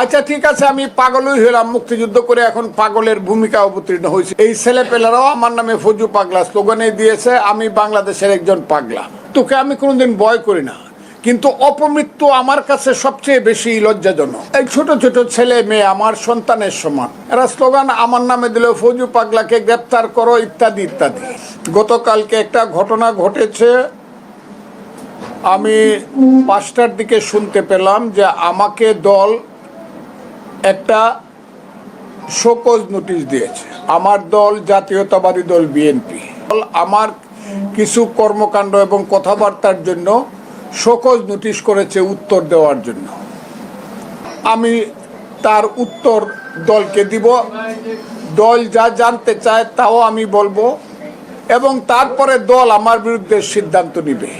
আচ্ছা ঠিক আছে, আমি পাগলই হলাম মুক্তিযুদ্ধ করে এখন পাগলের ভূমিকা অবতীর্ণ হয়েছে। এই ছেলে পেলেরাও আমার নামে ফজু পাগলা স্লোগানে দিয়েছে, আমি বাংলাদেশের একজন পাগলা। তোকে আমি কোনোদিন ভয় করি না, কিন্তু অপমৃত্যু আমার কাছে সবচেয়ে বেশি লজ্জাজনক। এই ছোট ছোট ছেলে মেয়ে আমার সন্তানের সমান। এরা স্লোগান, আমার নামে দিল ফজু পাগলাকে গ্রেপ্তার করো, ইত্যাদি ইত্যাদি। গতকালকে একটা ঘটনা ঘটেছে, আমি পাঁচটার দিকে শুনতে পেলাম যে আমাকে দল একটা শোকজ নোটিশ দিয়েছে। আমার দল, জাতীয়তাবাদী দল, বিএনপি। আমার কিছু কর্মকাণ্ড এবং কথাবার্তার জন্য শোকজ নোটিশ করেছে উত্তর দেওয়ার জন্য। আমি তার উত্তর দলকে দিব। দল যা জানতে চায় তাও আমি বলব এবং তারপরে দল আমার বিরুদ্ধে সিদ্ধান্ত নিবে।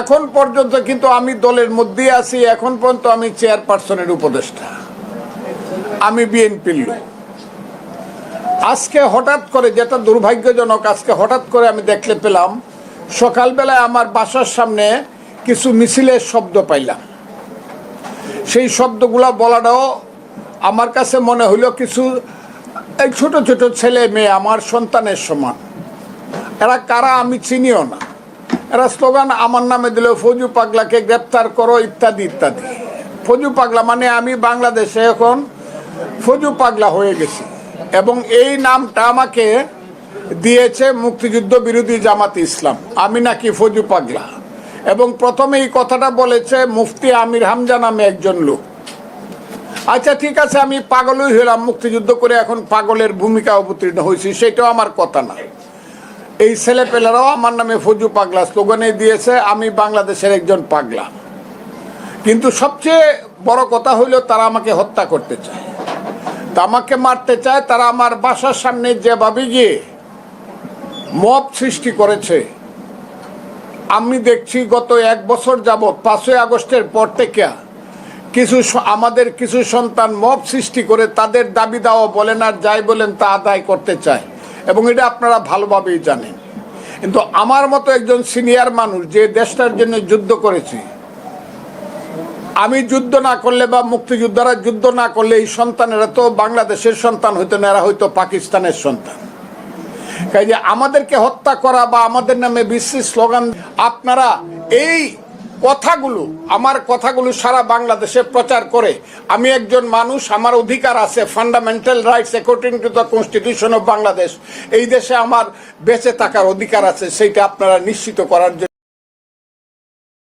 এখন পর্যন্ত কিন্তু আমি দলের মধ্যেই আছি। এখন পর্যন্ত আমি চেয়ারপারসনের উপদেষ্টা। আমি বিএনপির লোক। আজকে হঠাৎ করে যেটা দুর্ভাগ্যজনক, আজকে হঠাৎ করে আমি দেখলে পেলাম, সকালবেলায় আমার বাসার সামনে কিছু মিছিলের শব্দ পাইলাম। সেই শব্দগুলা বলাটাও আমার কাছে মনে হইল কিছু, এই ছোট ছোট ছেলে মেয়ে আমার সন্তানের সমান। এরা কারা আমি চিনিও না। এরা স্লোগান আমার নামে দিল, ফজু পাগলাকে গ্রেপ্তার করো, ইত্যাদি ইত্যাদি। ফজু পাগলা মানে আমি বাংলাদেশে এখন ফজু পাগলা হয়ে গেছি। এবং এই নামটা আমাকে দিয়েছে মুক্তিযুদ্ধ বিরোধী জামাত ইসলাম। আমি নাকি ফজু পাগলা। এবং প্রথমে এই কথাটা বলেছে মুফতি আমির হামজা নামে একজন লোক। আচ্ছা ঠিক আছে, আমি পাগলই হলাম, মুক্তিযুদ্ধ করে এখন পাগলের ভূমিকা অবতীর্ণ হয়েছি, সেটাও আমার কথা না। এই ছেলে পেলেরাও আমার নামে ফজু পাগলা স্লোগানে দিয়েছে, আমি বাংলাদেশের একজন পাগলা। কিন্তু সবচেয়ে বড় কথা হইল তারা আমাকে হত্যা করতে চায়। আমাকে মারতে চায়, তারা আমার বাসার সামনে যেভাবে গিয়ে মব সৃষ্টি করেছে। আমি দেখছি গত এক বছর যাবৎ, পাঁচই আগস্টের পর থেকে কিছু আমাদের কিছু সন্তান মব সৃষ্টি করে তাদের দাবি দাওয়া বলেন আর যাই বলেন তা আদায় করতে চায়। এবং এটা আপনারা ভালোভাবেই জানেন। কিন্তু আমার মতো একজন সিনিয়র মানুষ যে দেশটার জন্য যুদ্ধ করেছি আমি যুদ্ধ না করলে বা মুক্তিযোদ্ধারা যুদ্ধ না করলে এই সন্তানেরা তো বাংলাদেশের সন্তান হইতো না, এরা হয়তো পাকিস্তানের সন্তান। কাজে আমাদেরকে হত্যা করা বা আমাদের নামে বিশ্রী স্লোগান, আপনারা এই কথাগুলো, আমার কথাগুলো সারা বাংলাদেশে প্রচার করে, আমি একজন মানুষ, আমার অধিকার আছে fundamental rights according to the constitution of Bangladesh এই দেশে আমার বেঁচে থাকার অধিকার আছে, সেইটা আপনারা নিশ্চিত করার জন্য